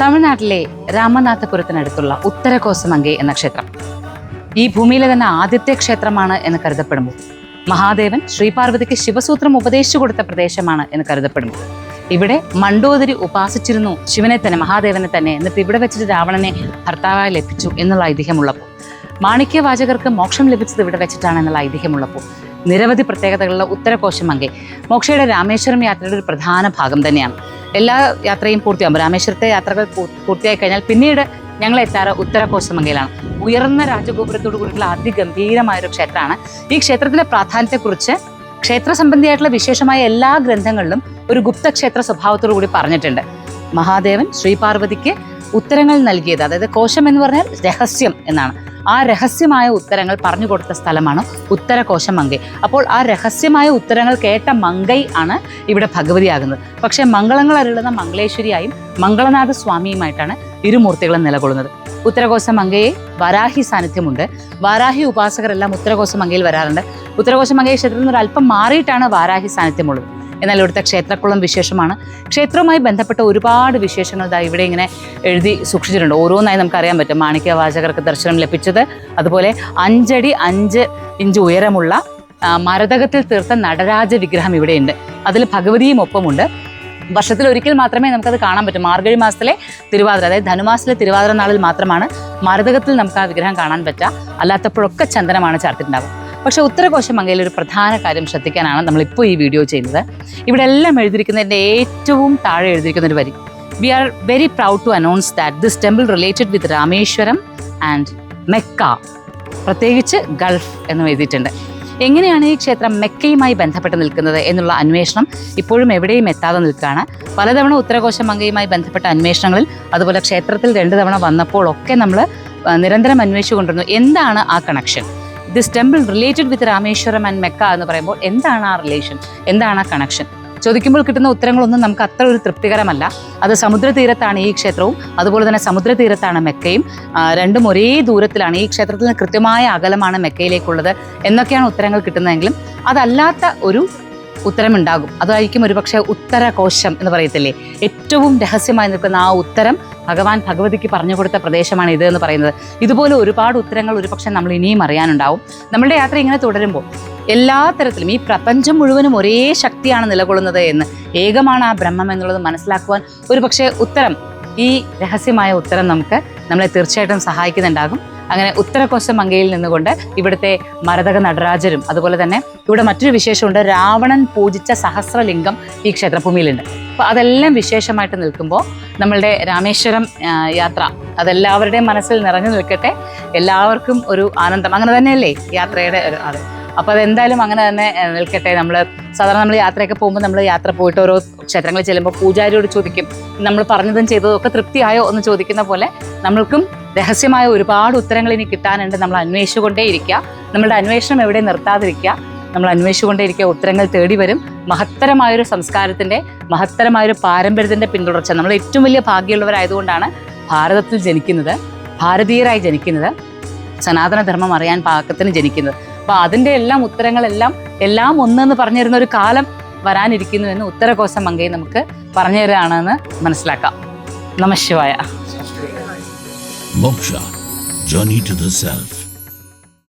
തമിഴ്നാട്ടിലെ രാമനാഥപുരത്തിനടുത്തുള്ള ഉത്തരകോസമംഗൈ എന്ന ക്ഷേത്രം. ഈ ഭൂമിയിലെ തന്നെ ആദ്യത്തെ ക്ഷേത്രമാണ് എന്ന് കരുതപ്പെടുന്നു. മഹാദേവൻ ശ്രീപാർവതിക്ക് ശിവസൂത്രം ഉപദേശിച്ചു കൊടുത്ത പ്രദേശമാണ് എന്ന് കരുതപ്പെടുന്നു. ഇവിടെ മണ്ടോദരി ഉപാസിച്ചിരുന്നു ശിവനെ തന്നെ മഹാദേവനെ തന്നെ. എന്നിട്ട് ഇവിടെ വെച്ചിട്ട് രാവണനെ ഭർത്താവായി ലഭിച്ചു എന്നുള്ള ഐതിഹ്യമുള്ളപ്പോൾ. മാണിക്യവാചകർക്ക് മോക്ഷം ലഭിച്ചത് ഇവിടെ വെച്ചിട്ടാണ് എന്നുള്ള ഐതിഹ്യമുള്ളപ്പോൾ. നിരവധി പ്രത്യേകതകളുള്ള ഉത്തരകോശമങ്കை മോക്ഷയുടെ രാമേശ്വരം യാത്രയുടെ ഒരു പ്രധാന ഭാഗം തന്നെയാണ്. എല്ലാ യാത്രയും പൂർത്തിയാകുമ്പോൾ രാമേശ്വരത്തെ യാത്രകൾ പൂർത്തിയായി കഴിഞ്ഞാൽ പിന്നീട് ഞങ്ങൾ എത്താറ് ഉത്തരകോശമങ്കയിലാണ് ഉയർന്ന രാജഗോപുരത്തോട് കൂടിയുള്ള അതിഗംഭീരമായ ഒരു ക്ഷേത്രമാണ്. ഈ ക്ഷേത്രത്തിന്റെ പ്രാധാന്യത്തെക്കുറിച്ച് ക്ഷേത്ര സംബന്ധിയായിട്ടുള്ള വിശേഷമായ എല്ലാ ഗ്രന്ഥങ്ങളിലും ഒരു ഗുപ്തക്ഷേത്ര സ്വഭാവത്തോടു കൂടി പറഞ്ഞിട്ടുണ്ട്. മഹാദേവൻ ശ്രീപാർവതിക്ക് ഉത്തരങ്ങൾ നൽകിയത് അതായത് കോശം എന്ന് പറഞ്ഞാൽ രഹസ്യം എന്നാണ്. ആ രഹസ്യമായ ഉത്തരങ്ങൾ പറഞ്ഞു കൊടുത്ത സ്ഥലമാണ് ഉത്തരകോശ മങ്കൈ അപ്പോൾ ആ രഹസ്യമായ ഉത്തരങ്ങൾ കേട്ട മങ്കൈ ആണ് ഇവിടെ ഭഗവതിയാകുന്നത്. പക്ഷേ മംഗളങ്ങൾ അരുളുന്ന മംഗളേശ്വരിയായും മംഗളനാഥ സ്വാമിയുമായിട്ടാണ് ഇരുമൂർത്തികളും നിലകൊള്ളുന്നത്. ഉത്തരകോശ മങ്കയെ വരാഹി സാന്നിധ്യമുണ്ട്. വാരാഹി ഉപാസകരെല്ലാം ഉത്തരകോശ മങ്കയിൽ വരാറുണ്ട്. ഉത്തരകോശ മങ്കയെ ക്ഷേത്രത്തിൽ നിന്ന് ഒരു അല്പം മാറിയിട്ടാണ് വാരാഹി സാന്നിധ്യമുള്ളത്. എന്നാൽ ഇവിടുത്തെ ക്ഷേത്രക്കുളം വിശേഷമാണ്. ക്ഷേത്രവുമായി ബന്ധപ്പെട്ട ഒരുപാട് വിശേഷങ്ങൾ ഇതാ ഇവിടെ ഇങ്ങനെ എഴുതി സൂക്ഷിച്ചിട്ടുണ്ട്. ഓരോന്നായി നമുക്കറിയാൻ പറ്റും. മാണിക്യവാചകർക്ക് ദർശനം ലഭിച്ചത്. അതുപോലെ അഞ്ചടി അഞ്ച് ഇഞ്ച് ഉയരമുള്ള മരതകത്തിൽ തീർത്ത നടരാജ വിഗ്രഹം ഇവിടെയുണ്ട്. അതിൽ ഭഗവതിയും ഒപ്പമുണ്ട്. വർഷത്തിൽ ഒരിക്കൽ മാത്രമേ നമുക്കത് കാണാൻ പറ്റൂ. മാർഗഴി മാസത്തിലെ തിരുവാതിര അതായത് ധനുമാസത്തിലെ തിരുവാതിര നാളിൽ മാത്രമാണ് മരതകത്തിൽ നമുക്ക് ആ വിഗ്രഹം കാണാൻ പറ്റുക. അല്ലാത്തപ്പോഴൊക്കെ ചന്ദനമാണ് ചാർത്തിട്ടുണ്ടാവുക. പക്ഷേ ഉത്തരകോശമംഗയിൽ ഒരു പ്രധാന കാര്യം ശ്രദ്ധിക്കാനാണ് നമ്മളിപ്പോൾ ഈ വീഡിയോ ചെയ്യുന്നത്. ഇവിടെ എല്ലാം എഴുതിയിരിക്കുന്നതിന്റെ ഏറ്റവും താഴെ എഴുതിയിരിക്കുന്ന ഒരു വരി. We are very proud to announce that this temple related with Rameswaram and Mecca പ്രത്യേകിച്ച് ഗൾഫ് എന്നും എഴുതിയിട്ടുണ്ട്. എങ്ങനെയാണ് ഈ ക്ഷേത്രം മെക്കയുമായി ബന്ധപ്പെട്ട് നിൽക്കുന്നത് എന്നുള്ള അന്വേഷണം ഇപ്പോഴും എവിടെയും എത്താതെ നിൽക്കുകയാണ്. പലതവണ ഉത്തരകോശ മങ്കയുമായി ബന്ധപ്പെട്ട അന്വേഷണങ്ങളിൽ അതുപോലെ ക്ഷേത്രത്തിൽ രണ്ട് തവണ വന്നപ്പോൾ ഒക്കെ നമ്മൾ നിരന്തരം അന്വേഷിച്ചു കൊണ്ടിരുന്നു എന്താണ് ആ connection this temple related with Rameswaram and Mecca എന്ന് പറയുമ്പോൾ എന്താണ് ആ റിലേഷൻ എന്താണ് ആ കണക്ഷൻ ചോദിക്കുമ്പോൾ കിട്ടുന്ന ഉത്തരങ്ങളൊന്നും നമുക്ക് അത്ര ഒരു തൃപ്തികരമല്ല. അത് സമുദ്രതീരത്താണ് ഈ ക്ഷേത്രവും അതുപോലെ തന്നെ സമുദ്രതീരത്താണ് മെക്കയും. രണ്ടും ഒരേ ദൂരത്തിലാണ്. ഈ ക്ഷേത്രത്തിൽ നിന്ന് കൃത്യമായ അകലമാണ് മെക്കയിലേക്കുള്ളത് എന്നൊക്കെയാണ് ഉത്തരങ്ങൾ കിട്ടുന്നതെങ്കിലും അതല്ലാത്ത ഒരു ഉത്തരമുണ്ടാകും. അതായിരിക്കും ഒരുപക്ഷെ ഉത്തരകോശം എന്ന് പറയത്തില്ലേ? ഏറ്റവും രഹസ്യമായി നിൽക്കുന്ന ആ ഉത്തരം ഭഗവാൻ ഭഗവതിക്ക് പറഞ്ഞു കൊടുത്ത പ്രദേശമാണ് ഇത് എന്ന് പറയുന്നത്. ഇതുപോലെ ഒരുപാട് ഉത്തരങ്ങൾ ഒരുപക്ഷെ നമ്മൾ ഇനിയും അറിയാനുണ്ടാവും. നമ്മുടെ യാത്ര ഇങ്ങനെ തുടരുമ്പോൾ എല്ലാ തരത്തിലും ഈ പ്രപഞ്ചം മുഴുവനും ഒരേ ശക്തിയാണ് നിലകൊള്ളുന്നത് എന്ന് ഏകമാണ് ആ ബ്രഹ്മം എന്നുള്ളത് മനസ്സിലാക്കുവാൻ ഒരുപക്ഷെ ഉത്തരം ഈ രഹസ്യമായ ഉത്തരം നമുക്ക് നമ്മളെ തീർച്ചയായിട്ടും സഹായിക്കുന്നുണ്ടാകും. അങ്ങനെ ഉത്തരകോശം മങ്കയിൽ നിന്നുകൊണ്ട് ഇവിടുത്തെ മരതക നടരാജരും അതുപോലെ തന്നെ ഇവിടെ മറ്റൊരു വിശേഷമുണ്ട്. രാവണൻ പൂജിച്ച സഹസ്രലിംഗം ഈ ക്ഷേത്രഭൂമിയിലുണ്ട്. അപ്പോൾ അതെല്ലാം വിശേഷമായിട്ട് നിൽക്കുമ്പോൾ നമ്മളുടെ രാമേശ്വരം യാത്ര അതെല്ലാവരുടെയും മനസ്സിൽ നിറഞ്ഞു നിൽക്കട്ടെ. എല്ലാവർക്കും ഒരു ആനന്ദം. അങ്ങനെ തന്നെയല്ലേ യാത്രയുടെ ഒരു അത് അപ്പോൾ അതെന്തായാലും അങ്ങനെ തന്നെ നിൽക്കട്ടെ. നമ്മൾ സാധാരണ നമ്മൾ യാത്രയൊക്കെ പോകുമ്പോൾ നമ്മൾ യാത്ര പോയിട്ട് ഓരോ ക്ഷേത്രങ്ങളിൽ ചെല്ലുമ്പോൾ പൂജാരിയോട് ചോദിക്കും നമ്മൾ പറഞ്ഞതും ചെയ്തതും ഒക്കെ തൃപ്തിയായോ? എന്ന് ചോദിക്കുന്ന പോലെ നമ്മൾക്കും രഹസ്യമായ ഒരുപാട് ഉത്തരങ്ങൾ ഇനി കിട്ടാനുണ്ട്. നമ്മൾ അന്വേഷിച്ചുകൊണ്ടേ ഇരിക്കുക നമ്മളുടെ അന്വേഷണം എവിടെ നിർത്താതിരിക്കുക. നമ്മൾ അന്വേഷിച്ചുകൊണ്ടേ ഇരിക്കുക ഉത്തരങ്ങൾ തേടി വരും. മഹത്തരമായൊരു സംസ്കാരത്തിന്റെ മഹത്തരമായൊരു പാരമ്പര്യത്തിന്റെ പിന്തുടർച്ച. നമ്മൾ ഏറ്റവും വലിയ ഭാഗ്യമുള്ളവരായതുകൊണ്ടാണ് ഭാരതത്തിൽ ജനിക്കുന്നത് ഭാരതീയരായി ജനിക്കുന്നത് സനാതനധർമ്മം അറിയാൻ പാകത്തിന് ജനിക്കുന്നത്. അപ്പൊ അതിന്റെ എല്ലാം ഉത്തരങ്ങളെല്ലാം എല്ലാം ഒന്നെന്ന് പറഞ്ഞിരുന്ന ഒരു കാലം വരാനിരിക്കുന്നു എന്ന് ഉത്തരകോശം മങ്കൈ നമുക്ക് പറഞ്ഞു തരാണെന്ന് മനസ്സിലാക്കാം Namah Shivaya moksha journey to the self.